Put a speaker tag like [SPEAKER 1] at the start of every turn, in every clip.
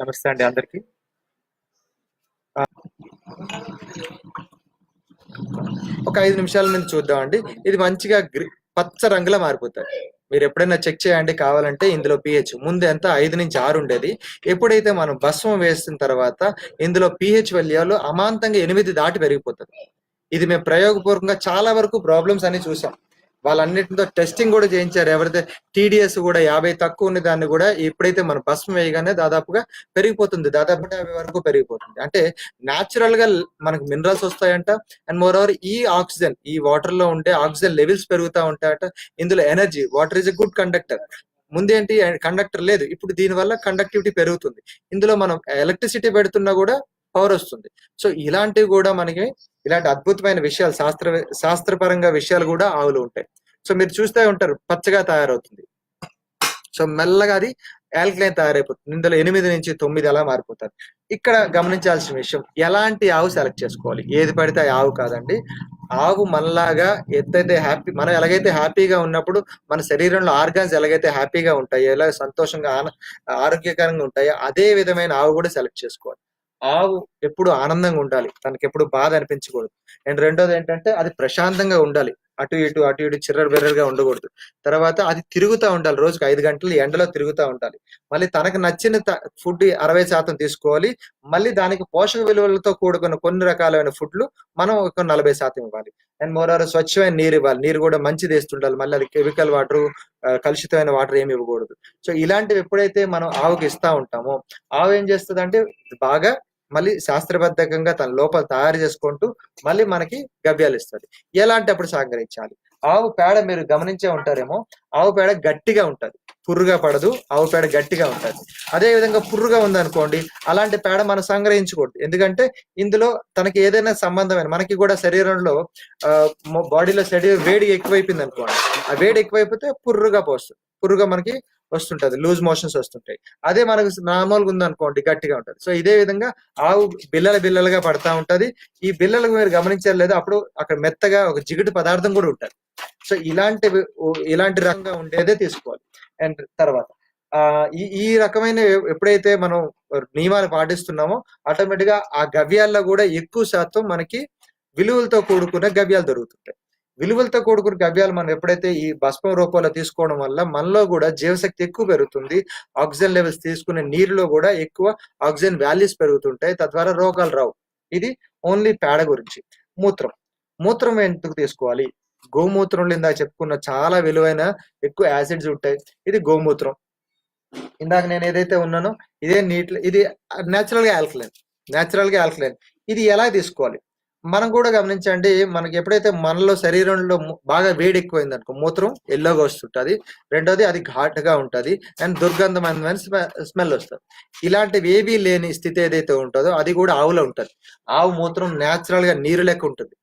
[SPEAKER 1] నమస్తే అండి అందరికి. ఒక ఐదు నిమిషాల నుంచి చూద్దామండి. ఇది మంచిగా పచ్చ రంగులో మారిపోతాయి. మీరు ఎప్పుడైనా చెక్ చేయండి కావాలంటే ఇందులో పిహెచ్ ముందు ఎంత? ఐదు నుంచి ఆరు ఉండేది. ఎప్పుడైతే మనం భస్మం వేసిన తర్వాత ఇందులో పిహెచ్ వల్యాలు అమాంతంగా ఎనిమిది దాటి పెరిగిపోతుంది ఇది మేము ప్రయోగపూర్వకంగా చాలా వరకు ప్రాబ్లమ్స్ అని చూసాం. వాళ్ళన్నిటితో టెస్టింగ్ కూడా చేయించారు. ఎవరైతే టీడీఎస్ కూడా యాభై తక్కువ ఉన్న దాన్ని కూడా ఎప్పుడైతే మనం భస్మం వేయగానే దాదాపుగా పెరిగిపోతుంది. దాదాపు యాభై వరకు పెరిగిపోతుంది. అంటే న్యాచురల్గా మనకు మినరల్స్ వస్తాయంట. అండ్ మోర్ ఓవర్ ఈ ఆక్సిజన్ ఈ వాటర్లో ఉండే ఆక్సిజన్ లెవెల్స్ పెరుగుతా ఉంటాయట. ఇందులో energy water is a good conductor ముందేంటి? Conductor లేదు. ఇప్పుడు దీని వల్ల కండక్టివిటీ పెరుగుతుంది. ఇందులో మనం ఎలక్ట్రిసిటీ పెడుతున్నా కూడా పవర్ వస్తుంది. సో ఇలాంటివి కూడా మనకి ఇలాంటి అద్భుతమైన విషయాలు శాస్త్ర శాస్త్రపరంగా విషయాలు కూడా ఆవులు ఉంటాయి. సో మీరు చూస్తే ఉంటారు పచ్చగా తయారవుతుంది. సో మెల్లగా అది ఆల్కలైన్ తయారైపోతుంది. ఇందులో ఎనిమిది నుంచి తొమ్మిది అలా మారిపోతారు. ఇక్కడ గమనించాల్సిన విషయం ఎలాంటి ఆవు సెలెక్ట్ చేసుకోవాలి? ఏది పడితే ఆ ఆవు కాదండి. ఆవు మనలాగా ఎత్తైతే హ్యాపీ మనం ఎలాగైతే హ్యాపీగా ఉన్నప్పుడు మన శరీరంలో ఆర్గాన్స్ ఎలాగైతే హ్యాపీగా ఉంటాయో ఎలా సంతోషంగా ఆన ఆరోగ్యకరంగా ఉంటాయో అదే విధమైన ఆవు కూడా సెలెక్ట్ చేసుకోవాలి. ఆవు ఎప్పుడు ఆనందంగా ఉండాలి. తనకి ఎప్పుడు బాధ అనిపించకూడదు. అండ్ రెండోది ఏంటంటే అది ప్రశాంతంగా ఉండాలి. అటు ఇటు అటు ఇటు చిర్రర్ బెర్రర్గా ఉండకూడదు. తర్వాత అది తిరుగుతూ ఉండాలి. రోజుకి ఐదు గంటలు ఎండలో తిరుగుతూ ఉండాలి. మళ్ళీ తనకు నచ్చిన ఫుడ్ అరవై శాతం తీసుకోవాలి. మళ్ళీ దానికి పోషక విలువలతో కూడుకున్న కొన్ని రకాలైన ఫుడ్లు మనం ఒక నలభై శాతం ఇవ్వాలి. అండ్ మోరారు స్వచ్ఛమైన నీరు ఇవ్వాలి. నీరు కూడా మంచిది వేస్తుండాలి. మళ్ళీ అది కెమికల్ వాటర్ కలుషితమైన వాటర్ ఏమి ఇవ్వకూడదు. సో ఇలాంటివి ఎప్పుడైతే మనం ఆవుకి ఇస్తా ఉంటామో ఆవు ఏం చేస్తుంది అంటే బాగా మళ్ళీ శాస్త్రబద్ధకంగా తన లోపల తయారు చేసుకుంటూ మళ్ళీ మనకి గవ్యాలు ఇస్తుంది ఎలాంటప్పుడు సహకరించాలి ఆవు పేడ మీరు గమనించే ఉంటారేమో ఆవు పేడ గట్టిగా ఉంటుంది. పుర్రుగా పడదు ఆవు పేడ గట్టిగా ఉంటుంది. అదే విధంగా పుర్రుగా ఉందనుకోండి అలాంటి పేడ మనం సంగ్రహించకూడదు. ఎందుకంటే ఇందులో తనకి ఏదైనా సంబంధమైన మనకి కూడా శరీరంలో బాడీలో శరీరం వేడి ఎక్కువైపోయింది అనుకోండి ఆ వేడి ఎక్కువైపోతే పుర్రుగా పోస్తుంది. పుర్రుగా మనకి వస్తుంటది లూజ్ మోషన్స్ వస్తుంటాయి. అదే మనకు నార్మల్గా ఉందనుకోండి గట్టిగా ఉంటది. సో ఇదే విధంగా ఆవు బిల్లల బిల్లలుగా పడతా ఉంటది. ఈ బిల్లలకు మీరు గమనించారు లేదా అప్పుడు అక్కడ మెత్తగా ఒక జిగుటు పదార్థం కూడా ఉంటది. సో ఇలాంటి ఇలాంటి రకంగా ఉండేదే తీసుకోవాలి. అండ్ తర్వాత ఆ ఈ ఈ రకమైన ఎప్పుడైతే మనం నియమాలు పాటిస్తున్నామో ఆటోమేటిక్గా ఆ గవ్యాల్లో కూడా ఎక్కువ శాతం మనకి విలువలతో కూడుకున్న గవ్యాలు దొరుకుతుంటాయి. విలువలతో కూడుకున్న గవ్యాలు మనం ఎప్పుడైతే ఈ భస్మం రూపంలో తీసుకోవడం వల్ల మనలో కూడా జీవశక్తి ఎక్కువ పెరుగుతుంది ఆక్సిజన్ లెవెల్స్ తీసుకునే నీరులో కూడా ఎక్కువ ఆక్సిజన్ వాల్యూస్ పెరుగుతుంటాయి తద్వారా రోగాలు రావు. ఇది ఓన్లీ పేడ గురించి. మూత్రం. మూత్రం ఎందుకు తీసుకోవాలి? గోమూత్రంలో ఇందాక చెప్పుకున్న చాలా విలువైన ఎక్కువ యాసిడ్స్ ఉంటాయి. ఇది గోమూత్రం. ఇందాక నేను ఏదైతే ఉన్నానో ఇదే నీటిలో ఇది నేచురల్గా ఆల్కలైన్ నేచురల్గా ఆల్కలైన్ ఇది ఎలా తీసుకోవాలి? మనం కూడా గమనించండి మనకి ఎప్పుడైతే మనలో శరీరంలో బాగా వేడి ఎక్కువైంది అనుకో మూత్రం ఎల్లోగా వస్తుంటది. రెండోది అది ఘాటుగా ఉంటది. అండ్ దుర్గంధమైన స్మెల్ వస్తుంది. ఇలాంటివి ఏవీ లేని స్థితి ఏదైతే ఉంటుందో అది కూడా ఆవులో ఉంటుంది. ఆవు మూత్రం నేచురల్గా నీరు లెక్క ఉంటుంది.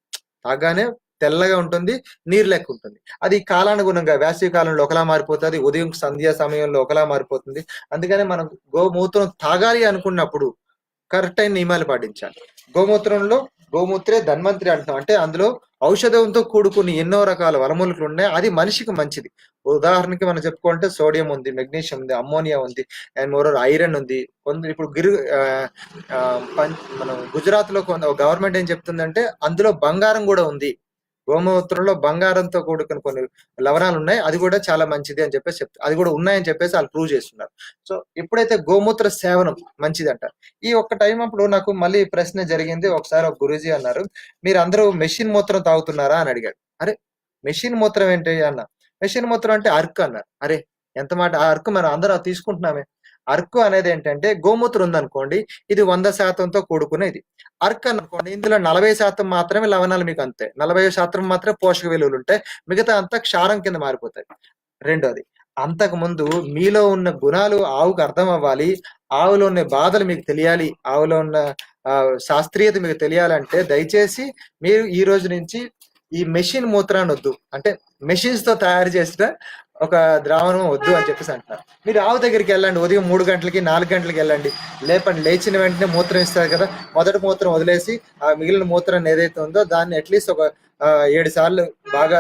[SPEAKER 1] తాగానే తెల్లగా ఉంటుంది నీరు లెక్క ఉంటుంది. అది కాలానుగుణంగా వేసవి కాలంలో ఒకలా మారిపోతుంది ఉదయం సంధ్యా సమయంలో ఒకలా మారిపోతుంది. అందుకనే మనం గోమూత్రం తాగాలి అనుకున్నప్పుడు కరెక్ట్ అయిన నియమాలు పాటించాలి. గోమూత్రంలో గోమూత్రే ధన్వంతరి అంటున్నాం. అంటే అందులో ఔషధంతో కూడుకుని ఎన్నో రకాల వనమూలికలు ఉన్నాయి. అది మనిషికి మంచిది. ఉదాహరణకి మనం చెప్పుకుంటే సోడియం ఉంది మెగ్నీషియం ఉంది అమ్మోనియా ఉంది అండ్ మోరర్ ఐరన్ ఉంది. కొందరు ఇప్పుడు గిరు మనం గుజరాత్లో కొంత గవర్నమెంట్ ఏం చెప్తుందంటే అందులో బంగారం కూడా ఉంది. గోమూత్రంలో బంగారంతో కూడుకుని కొన్ని లవణాలు ఉన్నాయి అది కూడా చాలా మంచిది అని చెప్పేసి చెప్తారు అది కూడా ఉన్నాయని చెప్పేసి వాళ్ళు ప్రూవ్ చేస్తున్నారు. సో ఎప్పుడైతే గోమూత్ర సేవనం మంచిది అంటారు ఈ ఒక్క టైం అప్పుడు నాకు మళ్ళీ ప్రశ్న జరిగింది. ఒకసారి ఒక గురూజీ అన్నారు మీరు అందరూ మెషిన్ మూత్రం తాగుతున్నారా? అని అడిగాడు. అరే మెషిన్ మూత్రం ఏంటి అన్న? మెషిన్ మూత్రం అంటే అర్క్ అన్నారు. అరే ఎంత మాట ఆ అర్క్ మనం అందరూ తీసుకుంటున్నామే. అర్క్ అనేది ఏంటంటే గోమూత్రం ఉందనుకోండి ఇది వంద శాతంతో కూడుకునేది అర్క్ అనుకోండి ఇందులో నలభై శాతం మాత్రమే లవణాలు మీకు అంతే. నలభై శాతం మాత్రమే పోషక విలువలు ఉంటాయి. మిగతా అంతా క్షారం కింద మారిపోతాయి. రెండోది అంతకు ముందు మీలో ఉన్న గుణాలు ఆవుకు అర్థం అవ్వాలి. ఆవులో ఉన్న బాధలు మీకు తెలియాలి. ఆవులో ఉన్న శాస్త్రీయత మీకు తెలియాలంటే దయచేసి మీరు ఈ రోజు నుంచి ఈ మెషిన్ మూత్రాన్ని వద్దు. అంటే మెషిన్స్తో తయారు చేసిన ఒక ద్రావణం వద్దు అని చెప్పేసి అంటున్నారు మీరు ఆవు దగ్గరికి వెళ్ళండి ఉదయం మూడు గంటలకి నాలుగు గంటలకి వెళ్ళండి. లేపండి. లేచిన వెంటనే మూత్రం ఇస్తారు కదా మొదటి మూత్రం వదిలేసి ఆ మిగిలిన మూత్రం ఏదైతే ఉందో దాన్ని అట్లీస్ట్ ఒక ఏడు సార్లు బాగా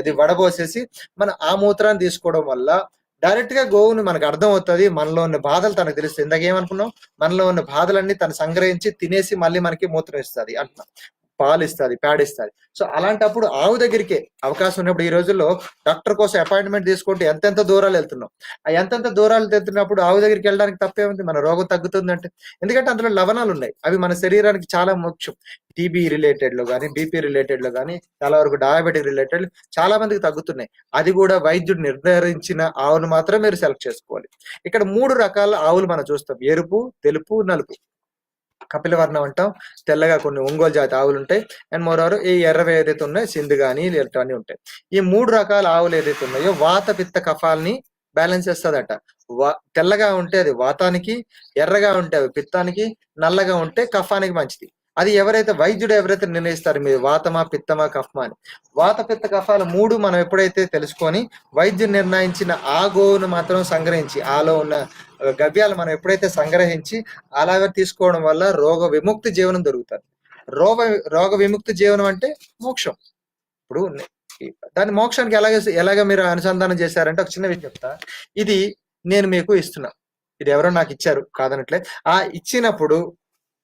[SPEAKER 1] ఇది వడబోసేసి మన ఆ మూత్రాన్ని తీసుకోవడం వల్ల డైరెక్ట్గా గోవుని మనకు అర్థం అవుతుంది మనలో ఉన్న బాధలు తనకు తెలుస్తుంది. ఇందాక ఏమనుకున్నాం? మనలో ఉన్న బాధలన్నీ తను సంగ్రహించి తినేసి మళ్ళీ మనకి మూత్రం ఇస్తుంది అంటున్నాం. పాలు ఇస్తుంది ప్యాడ్ ఇస్తుంది సో అలాంటప్పుడు ఆవు దగ్గరికే అవకాశం ఉన్నప్పుడు ఈ రోజుల్లో డాక్టర్ కోసం అపాయింట్మెంట్ తీసుకుంటే ఎంతెంత దూరాలు వెళ్తున్నాం? ఆ ఎంతెంత దూరాలు వెళ్తున్నప్పుడు ఆవు దగ్గరికి వెళ్ళడానికి తప్పేముంది? మన రోగం తగ్గుతుంది అంటే ఎందుకంటే అందులో లవణాలు ఉన్నాయి. అవి మన శరీరానికి చాలా ముఖ్యం. టీబీ రిలేటెడ్లో కానీ బీపీ రిలేటెడ్లో కానీ చాలా వరకు డయాబెటిక్ రిలేటెడ్ చాలా మందికి తగ్గుతున్నాయి. అది కూడా వైద్యుడు నిర్ధారించిన ఆవును మాత్రం మీరు సెలెక్ట్ చేసుకోవాలి. ఇక్కడ మూడు రకాల ఆవులు మనం చూస్తాం. ఎరుపు తెలుపు నలుపు. కపిలవర్ణం అంటాం. తెల్లగా కొన్ని ఒంగోలు జాతి ఆవులు ఉంటాయి. అండ్ మోరవర్ ఈ ఎర్రవి ఏదైతే ఉన్నాయో సింధు కానీ ఇలాంటివన్నీ ఉంటాయి. ఈ మూడు రకాల ఆవులు ఏదైతే ఉన్నాయో వాత పిత్త కఫాల్ని బ్యాలెన్స్ చేస్తుందట. తెల్లగా ఉంటే అది వాతానికి ఎర్రగా ఉంటే అవి పిత్తానికి నల్లగా ఉంటే కఫానికి మంచిది. అది ఎవరైతే వైద్యుడు ఎవరైతే నిర్ణయిస్తారు మీరు వాతమా పిత్తమా కఫమా అని. వాత పిత్త కఫాలు మూడు మనం ఎప్పుడైతే తెలుసుకొని వైద్యుడు నిర్ణయించిన ఆ గోవును మాత్రం సంగ్రహించి ఆలో ఉన్న గవ్యాలు మనం ఎప్పుడైతే సంగ్రహించి అలాగే తీసుకోవడం వల్ల రోగ విముక్తి జీవనం దొరుకుతుంది. రోగ రోగ విముక్తి జీవనం అంటే మోక్షం. ఇప్పుడు దాని మోక్షానికి ఎలాగే ఎలాగ మీరు అనుసంధానం చేశారంటే ఒక చిన్న విషయం చెప్తా. ఇది నేను మీకు ఇస్తున్నా. ఇది ఎవరో నాకు ఇచ్చారు కాదనట్లే ఆ ఇచ్చినప్పుడు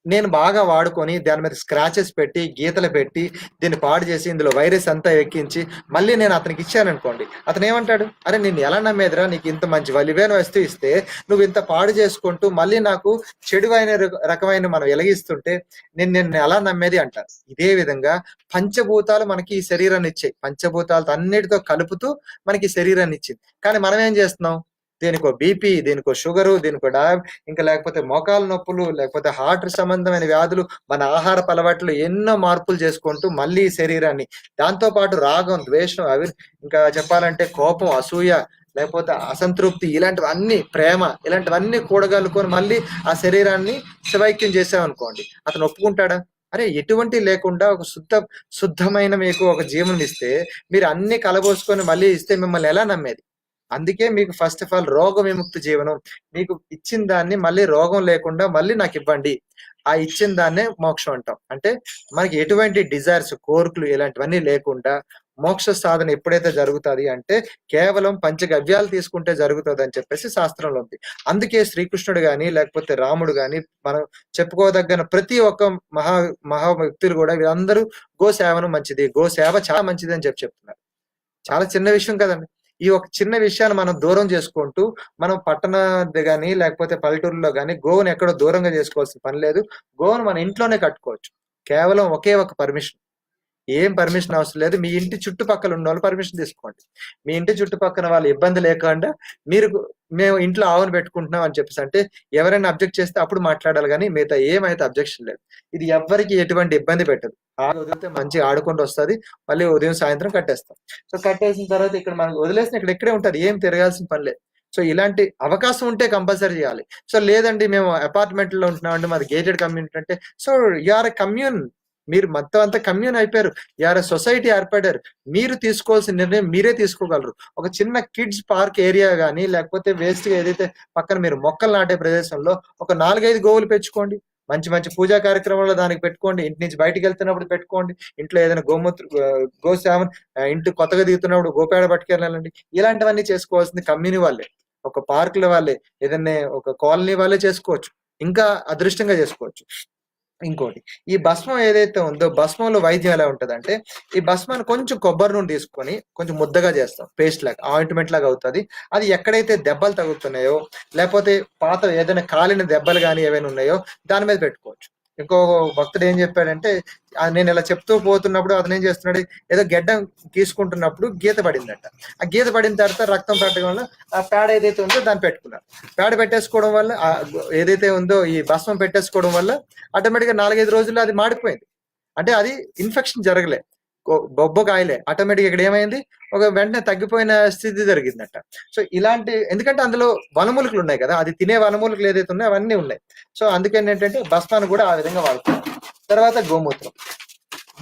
[SPEAKER 1] నేను బాగా వాడుకొని దాని మీద స్క్రాచెస్ పెట్టి గీతలు పెట్టి దీన్ని పాడు చేసి ఇందులో వైరస్ అంతా ఎక్కించి మళ్ళీ నేను అతనికి ఇచ్చాను అనుకోండి. అతను ఏమంటాడు? అరే నేను ఎలా నమ్మేదిరా? నీకు ఇంత మంచి వలివైన వస్తువు ఇస్తే నువ్వు ఇంత పాడు చేసుకుంటూ మళ్ళీ నాకు చెడువైన రకమైన మనం ఎలగిస్తుంటే నేను నిన్ను ఎలా నమ్మేది? అంటారు. ఇదే విధంగా పంచభూతాలు మనకి ఈ శరీరాన్ని ఇచ్చాయి. పంచభూతాలతో అన్నిటితో కలుపుతూ మనకి శరీరాన్ని ఇచ్చింది. కానీ మనం ఏం చేస్తున్నాం? దీనికో బీపీ దీనికో షుగరు దీనికో డయాబ్ ఇంకా లేకపోతే మోకాల నొప్పులు లేకపోతే హార్ట్ సంబంధమైన వ్యాధులు మన ఆహార అలవాట్లు ఎన్నో మార్పులు చేసుకుంటూ మళ్ళీ శరీరాన్ని. దాంతో పాటు రాగం ద్వేషం అవి ఇంకా చెప్పాలంటే కోపం అసూయ లేకపోతే అసంతృప్తి ఇలాంటివన్నీ ప్రేమ ఇలాంటివన్నీ కూడగలుకొని మళ్ళీ ఆ శరీరాన్ని శివైక్యం చేసామనుకోండి. అతను ఒప్పుకుంటాడా? అరే ఎటువంటి లేకుండా ఒక శుద్ధ శుద్ధమైన మీకు ఒక జీవనం ఇస్తే మీరు అన్ని కలబోసుకొని మళ్ళీ ఇస్తే మిమ్మల్ని ఎలా నమ్మేది? అందుకే మీకు ఫస్ట్ ఆఫ్ ఆల్ రోగ విముక్తి జీవనం మీకు ఇచ్చిన దాన్ని మళ్ళీ రోగం లేకుండా మళ్ళీ నాకు ఇవ్వండి. ఆ ఇచ్చిన దాన్నే మోక్షం అంటాం. అంటే మనకి ఎటువంటి డిజైర్స్ కోరికలు ఇలాంటివన్నీ లేకుండా మోక్ష సాధన ఎప్పుడైతే జరుగుతుంది అంటే కేవలం పంచగవ్యాలు తీసుకుంటే జరుగుతుంది అని చెప్పేసి శాస్త్రంలో ఉంది. అందుకే శ్రీకృష్ణుడు గాని లేకపోతే రాముడు గాని మనం చెప్పుకోదగ్గన ప్రతి ఒక్క మహా మహా వ్యక్తులు కూడా వీళ్ళందరూ గో సేవను మంచిది గో సేవ చాలా మంచిది అని చెప్పి చెప్తున్నారు. చాలా చిన్న విషయం కదండి. ఈ ఒక చిన్న విషయాన్ని మనం దూరం చేసుకుంటూ మనం పట్టణ కానీ లేకపోతే పల్లెటూరులో కానీ గోవును ఎక్కడో దూరంగా చేసుకోవాల్సిన పని లేదు. గోవును మన ఇంట్లోనే కట్టుకోవచ్చు. కేవలం ఒకే ఒక పర్మిషన్. ఏం పర్మిషన్ అవసరం లేదు. మీ ఇంటి చుట్టుపక్కల ఉన్న వాళ్ళు పర్మిషన్ తీసుకోండి. మీ ఇంటి చుట్టుపక్కల వాళ్ళు ఇబ్బంది లేకుండా మీరు మేము ఇంట్లో ఆవును పెట్టుకుంటున్నాం అని చెప్పేసి అంటే ఎవరైనా అబ్జెక్ట్ చేస్తే అప్పుడు మాట్లాడాలి కానీ మిగతా ఏమైతే అబ్జెక్షన్ లేదు. ఇది ఎవ్వరికి ఎటువంటి ఇబ్బంది పెట్టదు. ఆవు వదిలితే మంచిగా ఆడుకుంటూ వస్తుంది. మళ్ళీ ఉదయం సాయంత్రం కట్టేస్తాం. సో కట్టేసిన తర్వాత ఇక్కడ మనకు వదిలేసిన ఇక్కడ ఇక్కడే ఉంటుంది. ఏం తిరగాల్సిన పని లేదు. సో ఇలాంటి అవకాశం ఉంటే కంపల్సరీ చేయాలి. సో లేదండి మేము అపార్ట్మెంట్లో ఉంటున్నామండి. మాది గేటెడ్ కమ్యూనిటీ అంటే. సో ఆర్ కమ్యూన్ మీరు మొత్తం అంతా కమ్యూన్ అయిపోయారు. ఆర్ సొసైటీ ఏర్పడారు. మీరు తీసుకోవాల్సిన నిర్ణయం మీరే తీసుకోగలరు. ఒక చిన్న కిడ్స్ పార్క్ ఏరియా కానీ లేకపోతే వేస్ట్ ఏదైతే పక్కన మీరు మొక్కలు నాటే ప్రదేశంలో ఒక నాలుగైదు గోవులు పెంచుకోండి. మంచి మంచి పూజా కార్యక్రమంలో దానికి పెట్టుకోండి. ఇంటి నుంచి బయటికి వెళ్తున్నప్పుడు పెట్టుకోండి. ఇంట్లో ఏదైనా గోమూత్ర గోశామన్ ఇంటి కొత్తగా దిగుతున్నప్పుడు గోపేడ పట్టుకెళ్ళాలండి. ఇలాంటివన్నీ చేసుకోవాల్సింది కమ్యూని వాళ్ళే. ఒక పార్కుల వాళ్ళే. ఏదైనా ఒక కాలనీ వాళ్ళే చేసుకోవచ్చు. ఇంకా అదృష్టంగా చేసుకోవచ్చు. ఇంకోటి ఈ భస్మం ఏదైతే ఉందో భస్మంలో వైద్యం ఎలా ఉంటదంటే ఈ భస్మాన్ని కొంచెం కొబ్బరి నూనె తీసుకొని కొంచెం ముద్దగా చేస్తాం పేస్ట్ లాగా ఆయింట్మెంట్ లాగా అవుతుంది. అది ఎక్కడైతే దెబ్బలు తగులుతున్నాయో లేకపోతే పాత ఏదైనా కాలిన దెబ్బలు కానీ ఏవైనా ఉన్నాయో దాని మీద పెట్టుకోవచ్చు. ఇంకో భక్తుడు ఏం చెప్పాడంటే నేను ఇలా చెప్తూ పోతున్నప్పుడు అతను ఏం చేస్తున్నాడు? ఏదో గెడ్డం గీసుకుంటున్నప్పుడు గీత పడిందట. ఆ గీత పడిన తర్వాత రక్తం పెట్టడం వల్ల ఆ పేడ ఏదైతే ఉందో దాన్ని పెట్టుకున్నారు. పేడ పెట్టేసుకోవడం వల్ల ఏదైతే ఉందో ఈ భస్మం పెట్టేసుకోవడం వల్ల ఆటోమేటిక్గా నాలుగైదు రోజుల్లో అది మాడిపోయింది. అంటే అది ఇన్ఫెక్షన్ జరగలే. బొబ్బకాయలే. బొబ్బ కాయలే ఆటోమేటిక్ ఇక్కడ ఏమైంది? ఒక వెంటనే తగ్గిపోయిన స్థితి జరిగిందట. సో ఇలాంటి ఎందుకంటే అందులో వనమూలికలు ఉన్నాయి కదా అది తినే వనమూలికలు ఏదైతే ఉన్నాయో అవన్నీ ఉన్నాయి. సో అందుకని ఏంటంటే భస్మాన్ని కూడా ఆ విధంగా వాడుతున్నాం తర్వాత గోమూత్రం.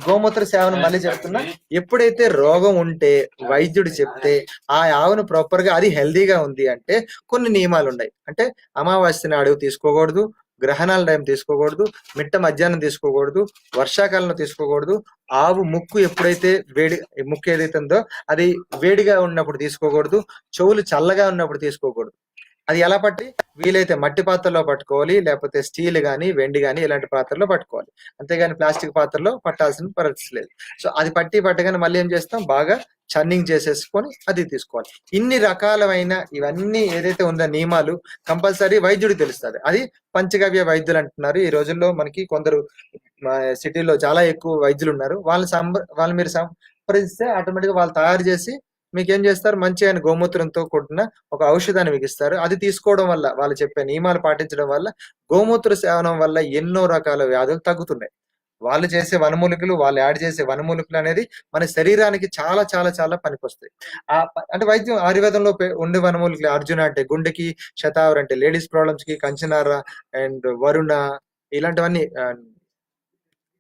[SPEAKER 1] గోమూత్ర సేవను మళ్ళీ చెప్తున్నా ఎప్పుడైతే రోగం ఉంటే వైద్యుడు చెప్తే ఆ ఆవును ప్రాపర్గా అది హెల్దీగా ఉంది అంటే కొన్ని నియమాలు ఉన్నాయి. అంటే అమావాస్య నాడు తీసుకోకూడదు గ్రహణాల టైం తీసుకోకూడదు మిట్ట మధ్యాహ్నం తీసుకోకూడదు వర్షాకాలంలో తీసుకోకూడదు. ఆవు ముక్కు ఎప్పుడైతే వేడి ముక్కు ఏదైతే ఉందో అది వేడిగా ఉన్నప్పుడు తీసుకోకూడదు చెవులు చల్లగా ఉన్నప్పుడు తీసుకోకూడదు. అది ఎలా పట్టి? వీలైతే మట్టి పాత్రలో పట్టుకోవాలి లేకపోతే స్టీల్ గానీ వెండి గానీ ఇలాంటి పాత్రలో పట్టుకోవాలి. అంతేగాని ప్లాస్టిక్ పాత్రలో పట్టాల్సిన పరిస్థితి లేదు. సో అది పట్టి పట్టగానే మళ్ళీ ఏం చేస్తాం? బాగా చన్నింగ్ చేసేసుకొని అది తీసుకోవాలి. ఇన్ని రకాలమైన ఇవన్నీ ఏదైతే ఉందో నియమాలు కంపల్సరీ వైద్యుడు తెలుస్తుంది. అది పంచగవ్య వైద్యులు అంటున్నారు. ఈ రోజుల్లో మనకి కొందరు సిటీలో చాలా ఎక్కువ వైద్యులు ఉన్నారు. వాళ్ళని సంబ వాళ్ళు మీరు సంప్రదిస్తే ఆటోమేటిక్గా వాళ్ళు తయారు చేసి మీకు ఏం చేస్తారు? మంచి ఆయన గోమూత్రంతో కూడిన ఒక ఔషధాన్ని మీకు ఇస్తారు. అది తీసుకోవడం వల్ల వాళ్ళు చెప్పే నియమాలు పాటించడం వల్ల గోమూత్ర సేవనం వల్ల ఎన్నో రకాల వ్యాధులు తగ్గుతున్నాయి. వాళ్ళు చేసే వనమూలికలు వాళ్ళు యాడ్ చేసే వనమూలికలు అనేది మన శరీరానికి చాలా చాలా చాలా పనికొస్తాయి. ఆ అంటే వైద్యం ఆయుర్వేదంలో ఉండే వనమూలికలు అర్జున అంటే గుండెకి శతావర్ అంటే లేడీస్ ప్రాబ్లమ్స్కి కంచనార అండ్ వరుణ ఇలాంటివన్నీ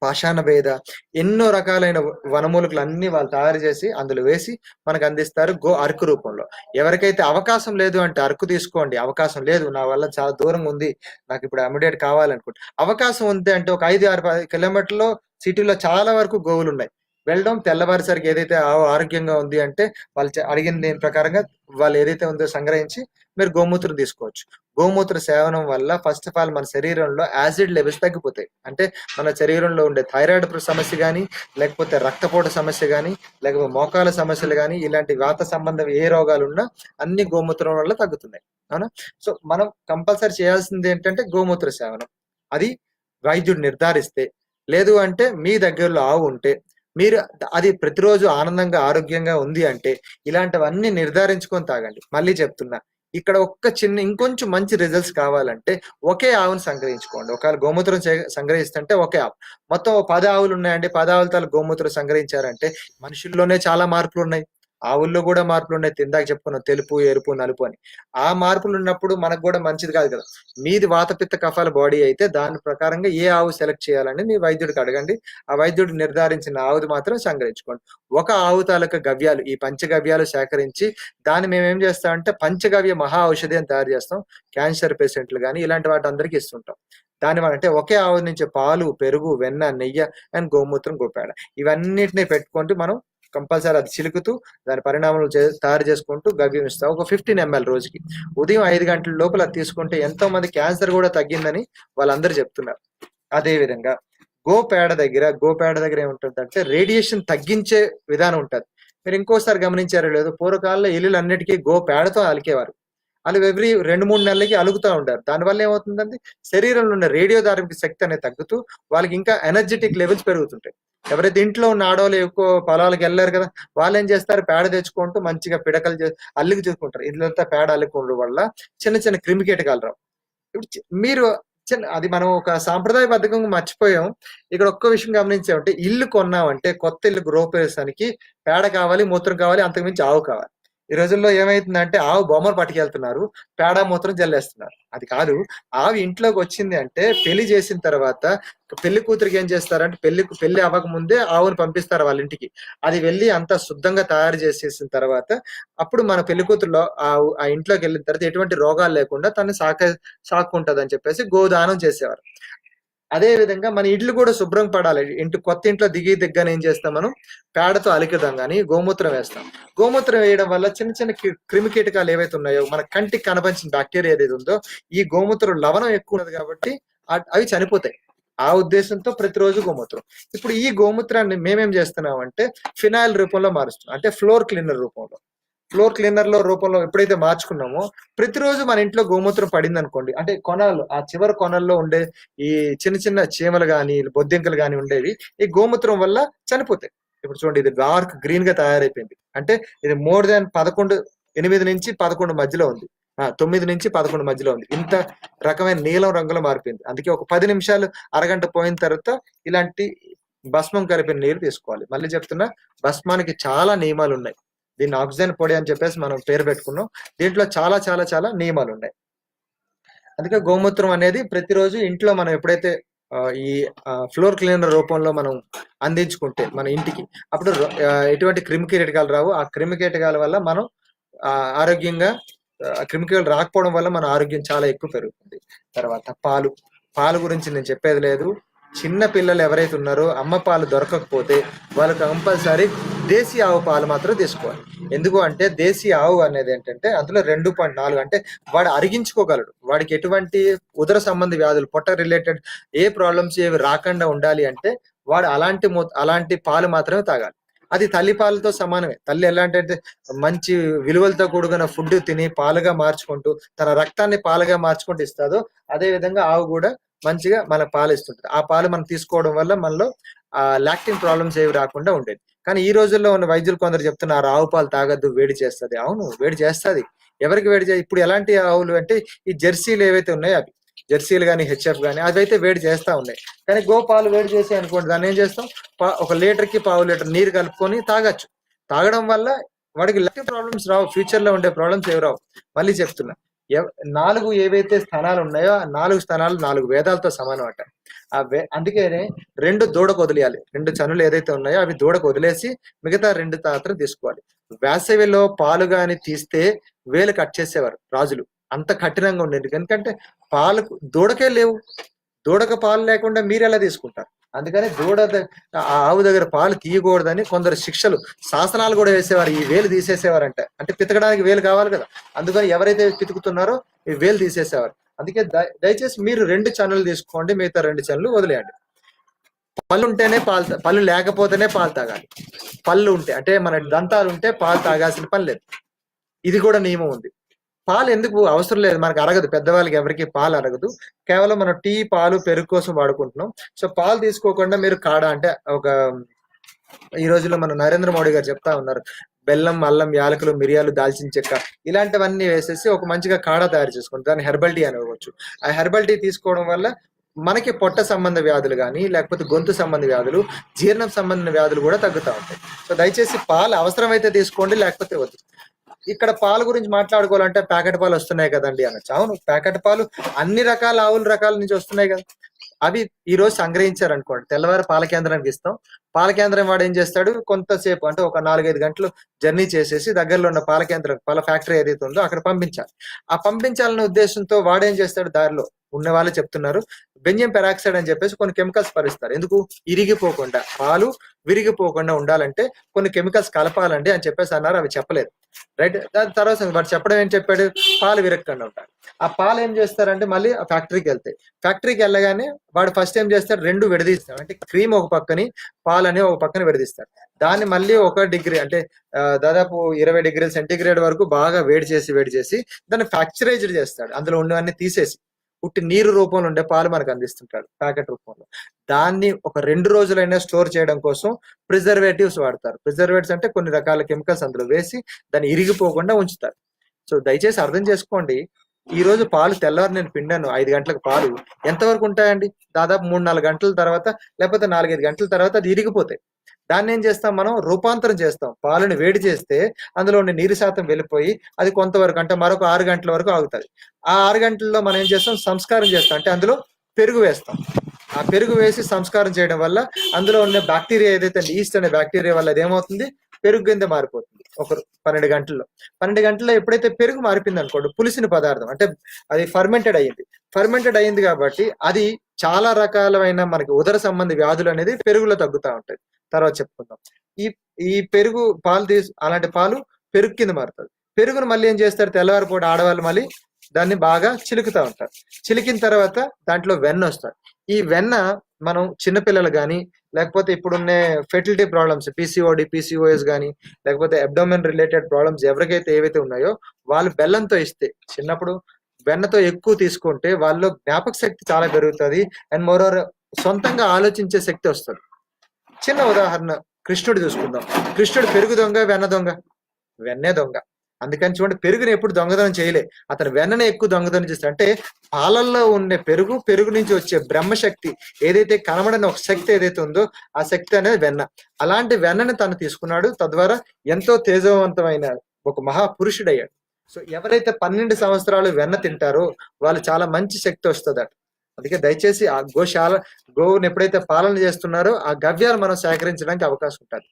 [SPEAKER 1] పాషాణ భేద ఎన్నో రకాలైన వనమూలికలు అన్ని వాళ్ళు తయారు చేసి అందులో వేసి మనకు అందిస్తారు గో అరకు రూపంలో. ఎవరికైతే అవకాశం లేదు అంటే అరకు తీసుకోండి అవకాశం లేదు నా వల్ల చాలా దూరంగా ఉంది నాకు ఇప్పుడు అమిడేట్ కావాలనుకుంటే. అవకాశం ఉంది అంటే ఒక ఐదు ఆరు పది కిలోమీటర్లో సిటీలో చాలా వరకు గోవులు ఉన్నాయి వెళ్ళడం తెల్లవారిసరికి ఏదైతే ఆవు ఆరోగ్యంగా ఉంది అంటే వాళ్ళు అడిగిన దీని ప్రకారంగా వాళ్ళు ఏదైతే ఉందో సంగ్రహించి మీరు గోమూత్రం తీసుకోవచ్చు. గోమూత్ర సేవనం వల్ల ఫస్ట్ ఆఫ్ ఆల్ మన శరీరంలో యాసిడ్ లెవెల్స్ తగ్గిపోతాయి. అంటే మన శరీరంలో ఉండే థైరాయిడ్ సమస్య కానీ లేకపోతే రక్తపోటు సమస్య కానీ లేకపోతే మోకాల సమస్యలు కానీ ఇలాంటి వాత సంబంధం ఏ రోగాలు ఉన్నా అన్ని గోమూత్రం వల్ల తగ్గుతున్నాయి. అవునా? సో మనం కంపల్సరీ చేయాల్సింది ఏంటంటే గోమూత్ర సేవనం. అది వైద్యుడు నిర్ధారిస్తే లేదు అంటే మీ దగ్గరలో ఆవు ఉంటే మీరు అది ప్రతిరోజు ఆనందంగా ఆరోగ్యంగా ఉంది అంటే ఇలాంటివన్నీ నిర్ధారించుకొని తాగండి. మళ్ళీ చెప్తున్నా ఇక్కడ ఒక్క చిన్న ఇంకొంచెం మంచి రిజల్ట్స్ కావాలంటే ఒకే ఆవును సంగ్రహించుకోండి. ఒకవేళ గోమూత్రం సంగ్రహిస్తుంటే ఒకే ఆవు. మొత్తం పది ఆవులు ఉన్నాయండి పది ఆవుల తాలు గోమూత్రం సంగ్రహించారంటే మనుషుల్లోనే చాలా మార్పులు ఉన్నాయి ఆవుల్లో కూడా మార్పులు ఉన్నాయి. ఇందాక చెప్పుకున్నాం తెలుపు ఎరుపు నలుపు అని. ఆ మార్పులు ఉన్నప్పుడు మనకు కూడా మంచిది కాదు కదా. మీది వాతపిత్త కఫాల బాడీ అయితే దాని ప్రకారంగా ఏ ఆవు సెలెక్ట్ చేయాలని మీ వైద్యుడికి అడగండి. ఆ వైద్యుడు నిర్ధారించిన ఆవుది మాత్రం సంగ్రహించుకోండి. ఒక ఆవు తాలూకా గవ్యాలు ఈ పంచగవ్యాలు సేకరించి దాన్ని మేము ఏం చేస్తామంటే పంచగవ్య మహా ఔషధి అని తయారు చేస్తాం. క్యాన్సర్ పేషెంట్లు కానీ ఇలాంటి వాటి అందరికీ ఇస్తుంటాం. దాని వల్ల అంటే ఒకే ఆవు నుంచి పాలు పెరుగు వెన్న నెయ్యి అండ్ గోమూత్రం గోపేడ ఇవన్నిటిని పెట్టుకుంటూ మనం కంపల్సరీ అది చిలుకుతూ దాని పరిణామాలు తయారు చేసుకుంటూ గవ్యం ఇస్తాం ఒక ఫిఫ్టీన్ ఎంఎల్ రోజుకి. ఉదయం ఐదు గంటల లోపల అది తీసుకుంటే ఎంతో మంది క్యాన్సర్ కూడా తగ్గిందని వాళ్ళందరూ చెప్తున్నారు. అదే విధంగా గోపేడ దగ్గర గోపేడ దగ్గర ఏముంటుందంటే రేడియేషన్ తగ్గించే విధానం ఉంటుంది. మీరు ఇంకోసారి గమనించారో లేదు పూర్వకాలంలో ఇల్లులు అన్నిటికీ గోపేడతో అలికేవారు వాళ్ళు ఎవ్రీ రెండు మూడు నెలలకి అలుగుతూ ఉంటారు దానివల్ల ఏమవుతుందంటే శరీరంలో ఉన్న రేడియో ధార్మిక శక్తి అనేది తగ్గుతూ వాళ్ళకి ఇంకా ఎనర్జెటిక్ లెవెల్స్ పెరుగుతుంటాయి. ఎవరైతే ఇంట్లో ఉన్న ఆడవాళ్ళు ఎక్కువ పొలాలకు వెళ్ళారు కదా వాళ్ళు ఏం చేస్తారు? పేడ తెచ్చుకుంటూ మంచిగా పిడకలు చే- అల్లికి చూసుకుంటారు. ఇల్లంతా పేడ అల్లుకోవడం వల్ల చిన్న చిన్న క్రిమి కీటకాలు రావు. ఇప్పుడు మీరు చిన్న అది మనం ఒక సాంప్రదాయ బద్ధకంగా మర్చిపోయాం. ఇక్కడ ఒక్క విషయం గమనించామంటే ఇల్లు కొన్నామంటే కొత్త ఇల్లు గృహప్రవేశానికి పేడ కావాలి మూత్రం కావాలి అంతకుమించి ఆవు కావాలి. ఈ రోజుల్లో ఏమైతుందంటే ఆవు బొమ్మలు పట్టుకెళ్తున్నారు పేడ మూత్రం జల్లేస్తున్నారు. అది కాదు ఆవు ఇంట్లోకి వచ్చింది అంటే పెళ్ళి చేసిన తర్వాత పెళ్ళి కూతురికి ఏం చేస్తారంటే పెళ్ళి పెళ్ళి అవ్వకముందే ఆవును ఆవుని పంపిస్తారు వాళ్ళ ఇంటికి. అది వెళ్ళి అంత శుద్ధంగా తయారు చేసేసిన తర్వాత అప్పుడు మన పెళ్ళి కూతురులో ఆవు ఆ ఇంట్లోకి వెళ్ళిన తర్వాత ఎటువంటి రోగాలు లేకుండా తను సాక సాక్కుంటది అని చెప్పేసి గోదానం చేసేవారు. అదే విధంగా మన ఇల్లు కూడా శుభ్రం పడాలి. ఇంటి కొత్త ఇంట్లో దిగి దిగ్గానే ఏం చేస్తాం మనం? పేడతో అలికిదాం కానీ గోమూత్రం వేస్తాం. గోమూత్రం వేయడం వల్ల చిన్న చిన్న క్రిమికీటకాలు క్రిమి కీటకాలు ఏవైతే ఉన్నాయో మన కంటికి కనపరిచిన బ్యాక్టీరియా ఏదైతే ఉందో ఈ గోమూత్రం లవణం ఎక్కువ ఉన్నది కాబట్టి అవి చనిపోతాయి. ఆ ఉద్దేశంతో ప్రతిరోజు గోమూత్రం. ఇప్పుడు ఈ గోమూత్రాన్ని మేమేం చేస్తున్నాం అంటే ఫినాయిల్ రూపంలో మారుస్తున్నాం. అంటే ఫ్లోర్ క్లీనర్ రూపంలో. ఫ్లోర్ క్లీనర్లో రూపంలో ఎప్పుడైతే మార్చుకున్నామో ప్రతిరోజు మన ఇంట్లో గోమూత్రం పడింది అనుకోండి అంటే కొనాలు ఆ చివరి కొనల్లో ఉండే ఈ చిన్న చిన్న చీమలు కానీ బొద్దింకలు కానీ ఉండేవి ఈ గోమూత్రం వల్ల చనిపోతాయి. ఇప్పుడు చూడండి ఇది డార్క్ గ్రీన్గా తయారైపోయింది. అంటే ఇది మోర్ దాన్ పదకొండు ఎనిమిది నుంచి పదకొండు మధ్యలో ఉంది. ఆ, తొమ్మిది నుంచి పదకొండు మధ్యలో ఉంది. ఇంత రకమైన నీలం రంగులో మారిపోయింది. అందుకే ఒక పది నిమిషాలు అరగంట పోయిన తర్వాత ఇలాంటి భస్మం కలిపిన నీరు తీసుకోవాలి. మళ్ళీ చెప్తున్నా భస్మానికి చాలా నియమాలు ఉన్నాయి. దీన్ని ఆక్సిజన్ పొడి అని చెప్పేసి మనం పేరు పెట్టుకున్నాం. దీంట్లో చాలా చాలా చాలా నియమాలు ఉన్నాయి. అందుకే గోమూత్రం అనేది ప్రతిరోజు ఇంట్లో మనం ఎప్పుడైతే ఈ ఫ్లోర్ క్లీనర్ రూపంలో మనం అందించుకుంటే మన ఇంటికి అప్పుడు ఎటువంటి క్రిమి కీటకాలు రావు. ఆ క్రిమి కీటకాల వల్ల మనం ఆరోగ్యంగా క్రిమికీటకాలు రాకపోవడం వల్ల మన ఆరోగ్యం చాలా ఎక్కువ పెరుగుతుంది. తర్వాత పాలు పాలు గురించి నేను చెప్పేది లేదు. చిన్న పిల్లలు ఎవరైతే ఉన్నారో అమ్మ పాలు దొరకకపోతే వాళ్ళకి కంపల్సరీ దేశీ ఆవు పాలు మాత్రం తీసుకోవాలి. ఎందుకు అంటే దేశీ ఆవు అనేది ఏంటంటే అందులో రెండు పాయింట్ నాలుగు అంటే వాడు అరిగించుకోగలడు. వాడికి ఎటువంటి ఉదర సంబంధ వ్యాధులు పొట్ట రిలేటెడ్ ఏ ప్రాబ్లమ్స్ ఏవి రాకుండా ఉండాలి అంటే వాడు అలాంటి అలాంటి పాలు మాత్రమే తాగాలి. అది తల్లి పాలతో సమానమే. తల్లి ఎలాంటి అంటే మంచి విలువలతో కూడుకున్న ఫుడ్ తిని పాలుగా మార్చుకుంటూ తన రక్తాన్ని పాలుగా మార్చుకుంటూ ఇస్తాదో అదే విధంగా ఆవు కూడా మంచిగా మన పాలు ఇస్తుంటది. ఆ పాలు మనం తీసుకోవడం వల్ల మనలో ఆ లాక్టిన్ ప్రాబ్లమ్స్ ఏవి రాకుండా ఉండేది కానీ ఈ రోజుల్లో ఉన్న వైద్యులు కొందరు చెప్తున్నారు ఆవు పాలు తాగద్దు వేడి చేస్తుంది. అవును వేడి చేస్తుంది. ఎవరికి వేడి చే ఇప్పుడు ఎలాంటి ఆవులు అంటే ఈ జెర్సీలు ఏవైతే ఉన్నాయో అవి జెర్సీలు కానీ హెచ్ఎఫ్ కానీ అవి అయితే వేడి చేస్తా ఉన్నాయి. కానీ గో పాలు వేడి చేసి అనుకోండి దాన్ని ఏం చేస్తాం? పా- ఒక లీటర్కి పావు లీటర్ నీరు కలుపుకొని తాగొచ్చు. తాగడం వల్ల వాడికి లాక్టిన్ ప్రాబ్లమ్స్ రావు ఫ్యూచర్లో ఉండే ప్రాబ్లమ్స్ ఏవి రావు. మళ్ళీ చెప్తున్నా. నాలుగు ఏవైతే స్థానాలు ఉన్నాయో ఆ నాలుగు స్థానాలు నాలుగు వేదాలతో సమానం అట. ఆ వే అందుకనే రెండు దూడకు వదిలేయాలి రెండు చనులు ఏదైతే ఉన్నాయో అవి దూడకు వదిలేసి మిగతా రెండు తాత్రం తీసుకోవాలి. వేసవిలో పాలు గాని తీస్తే వేలు కట్ చేసేవారు రాజులు. అంత కఠినంగా ఉండేది. ఎందుకంటే పాలకు దూడకే లేవు. దూడకు పాలు లేకుండా మీరు ఎలా తీసుకుంటారు? అందుకని దూడ ఆ ఆవు దగ్గర పాలు తీయకూడదని కొందరు శిక్షలు శాసనాలు కూడా వేసేవారు ఈ వేలు తీసేసేవారంట. అంటే పితకడానికి వేలు కావాలి కదా. అందుకని ఎవరైతే పితుకుతున్నారో ఈ వేలు తీసేసేవారు. అందుకే దయ- దయచేసి మీరు రెండు ఛానల్ తీసుకోండి మిగతా రెండు ఛానల్ వదిలేయండి. పళ్ళు ఉంటేనే పాలు పళ్ళు లేకపోతేనే పాలు తాగాలి. పళ్ళు ఉంటే అంటే మన దంతాలు ఉంటే పాలు తాగాల్సిన పని లేదు. ఇది కూడా నియమం ఉంది. పాలు ఎందుకు అవసరం లేదు? మనకు అరగదు. పెద్దవాళ్ళకి ఎవరికి పాలు అరగదు. కేవలం మనం టీ పాలు పెరుగు కోసం వాడుకుంటున్నాం. సో పాలు తీసుకోకుండా మీరు కాడ అంటే ఒక ఈ రోజుల్లో మన నరేంద్ర మోడీ గారు చెప్తా ఉన్నారు. బెల్లం అల్లం యాలకులు మిరియాలు దాల్చిన చెక్క ఇలాంటివన్నీ వేసేసి ఒక మంచిగా కాడ తయారు చేసుకుంటారు. దాన్ని హెర్బల్ టీ అని ఆ హెర్బల్ టీ తీసుకోవడం వల్ల మనకి పొట్ట సంబంధ వ్యాధులు కానీ లేకపోతే గొంతు సంబంధ వ్యాధులు జీర్ణం సంబంధించిన వ్యాధులు కూడా తగ్గుతూ ఉంటాయి. సో దయచేసి పాలు అవసరమైతే తీసుకోండి లేకపోతే వద్దు. ఇక్కడ పాలు గురించి మాట్లాడుకోవాలంటే ప్యాకెట్ పాలు వస్తున్నాయి కదండి అనొచ్చు. అవును ప్యాకెట్ పాలు అన్ని రకాల ఆవుల రకాల నుంచి వస్తున్నాయి కదా. అవి ఈ రోజు సంగ్రహించారు అనుకోండి తెల్లవారు పాల కేంద్రానికి ఇస్తాం. పాల కేంద్రం వాడు ఏం చేస్తాడు? కొంతసేపు అంటే ఒక నాలుగైదు గంటలు జర్నీ చేసేసి దగ్గరలో ఉన్న పాల కేంద్రం పాల ఫ్యాక్టరీ ఏదైతే ఉందో అక్కడ పంపించాలి. ఆ పంపించాలనే ఉద్దేశంతో వాడు ఏం చేస్తాడు? దారిలో ఉన్న వాళ్ళు చెప్తున్నారు. బెంజియం పెరాక్సైడ్ అని చెప్పేసి కొన్ని కెమికల్స్ పరిస్తారు. ఎందుకు? ఇరిగిపోకుండా. పాలు విరిగిపోకుండా ఉండాలంటే కొన్ని కెమికల్స్ కలపాలండి అని చెప్పేసి అన్నారు అవి చెప్పలేదు. రైట్? దాని తర్వాత వాడు చెప్పడం ఏం చెప్పాడు? పాలు విరగకుండా ఉంటాయి ఆ పాలు ఏం చేస్తారంటే మళ్ళీ ఆ ఫ్యాక్టరీకి వెళ్తాయి. ఫ్యాక్టరీకి వెళ్ళగానే వాడు ఫస్ట్ ఏం చేస్తాడు? రెండు విడదీస్తాడు అంటే క్రీమ్ ఒక పక్కని పాలు అని ఒక పక్కన విడదీస్తాడు దాన్ని మళ్ళీ ఒక డిగ్రీ అంటే దాదాపు ఇరవై డిగ్రీల సెంటీగ్రేడ్ వరకు బాగా వేడి చేసి వేడి చేసి దాన్ని ఫ్యాక్చరైజ్డ్ చేస్తాడు. అందులో ఉన్నవన్నీ తీసేసి. పుట్టి నీరు రూపంలో ఉండే పాలు మనకు అందిస్తుంటాడు ప్యాకెట్ రూపంలో. దాన్ని ఒక రెండు రోజులైనా స్టోర్ చేయడం కోసం ప్రిజర్వేటివ్స్ వాడతారు. ప్రిజర్వేటివ్స్ అంటే కొన్ని రకాల కెమికల్స్ అందులో వేసి దాన్ని ఇరిగిపోకుండా ఉంచుతారు. సో దయచేసి అర్థం చేసుకోండి ఈ రోజు పాలు తెల్లవారు నేను పిండాను ఐదు గంటలకు పాలు. ఎంతవరకు ఉంటాయండి? దాదాపు మూడు నాలుగు గంటల తర్వాత లేకపోతే నాలుగైదు గంటల తర్వాత అది ఇరిగిపోతాయి. దాన్ని ఏం చేస్తాం మనం? రూపాంతరం చేస్తాం. పాలను వేడి చేస్తే అందులో ఉన్న నీరు శాతం వెళ్ళిపోయి అది కొంతవరకు అంటే మరొక ఆరు గంటల వరకు ఆగుతుంది. ఆ ఆరు గంటల్లో మనం ఏం చేస్తాం? సంస్కారం చేస్తాం. అంటే అందులో పెరుగు వేస్తాం. ఆ పెరుగు వేసి సంస్కారం చేయడం వల్ల అందులో ఉన్న బ్యాక్టీరియా ఏదైతే ఈస్ట్ అనే బ్యాక్టీరియా వల్ల అది ఏమవుతుంది? పెరుగు కింద మారిపోతుంది. ఒక పన్నెండు గంటల్లో. పన్నెండు గంటల్లో ఎప్పుడైతే పెరుగు మారిపోయింది అనుకోండి పులిసిన పదార్థం అంటే అది ఫర్మెంటెడ్ అయ్యింది. ఫర్మెంటెడ్ అయ్యింది కాబట్టి అది చాలా రకాలైన మనకి ఉదర సంబంధి వ్యాధులు అనేది పెరుగులో తగ్గుతూ ఉంటాయి. తర్వాత చెప్పుకుందాం. ఈ ఈ పెరుగు పాలు తీసు అలాంటి పాలు పెరుగు కింద మారుతుంది పెరుగును మళ్ళీ ఏం చేస్తారు? తెల్లవారిపూట ఆడవాళ్ళు మళ్ళీ దాన్ని బాగా చిలుకుతా ఉంటారు. చిలికిన తర్వాత దాంట్లో వెన్న వస్తారు ఈ వెన్న మనం చిన్నపిల్లలు కానీ లేకపోతే ఇప్పుడున్న ఫెర్టిలిటీ ప్రాబ్లమ్స్ పీసీఓడి పీసీఓఎస్ కానీ లేకపోతే అబ్డోమెన్ రిలేటెడ్ ప్రాబ్లమ్స్ ఎవరికైతే ఏవైతే ఉన్నాయో వాళ్ళు బెల్లంతో ఇస్తే చిన్నప్పుడు వెన్నతో ఎక్కువ తీసుకుంటే వాళ్ళలో జ్ఞాపక శక్తి చాలా పెరుగుతుంది. అండ్ మోరోవర్ సొంతంగా ఆలోచించే శక్తి వస్తుంది. చిన్న ఉదాహరణ కృష్ణుడు చూసుకుందాం. కృష్ణుడు పెరుగు దొంగ వెన్న దొంగ. వెన్నే దొంగ. అందుకని చూడండి పెరుగుని ఎప్పుడు దొంగతనం చేయలే. అతను వెన్ననే ఎక్కువ దొంగతనం చేస్తాడు. అంటే పాలల్లో ఉండే పెరుగు పెరుగు నుంచి వచ్చే బ్రహ్మశక్తి ఏదైతే కనబడని ఒక శక్తి ఏదైతే ఉందో ఆ శక్తి అనేది వెన్న. అలాంటి వెన్నని తను తీసుకున్నాడు. తద్వారా ఎంతో తేజవంతమైన ఒక మహాపురుషుడయ్యాడు. సో ఎవరైతే పన్నెండు సంవత్సరాలు వెన్న తింటారో వాళ్ళు చాలా మంచి శక్తి వస్తుందట. అందుకే దయచేసి ఆ గోశాల గోవుని ఎప్పుడైతే పాలన చేస్తున్నారో ఆ గవ్యాలు మనం సేకరించడానికి అవకాశం ఉంటుంది.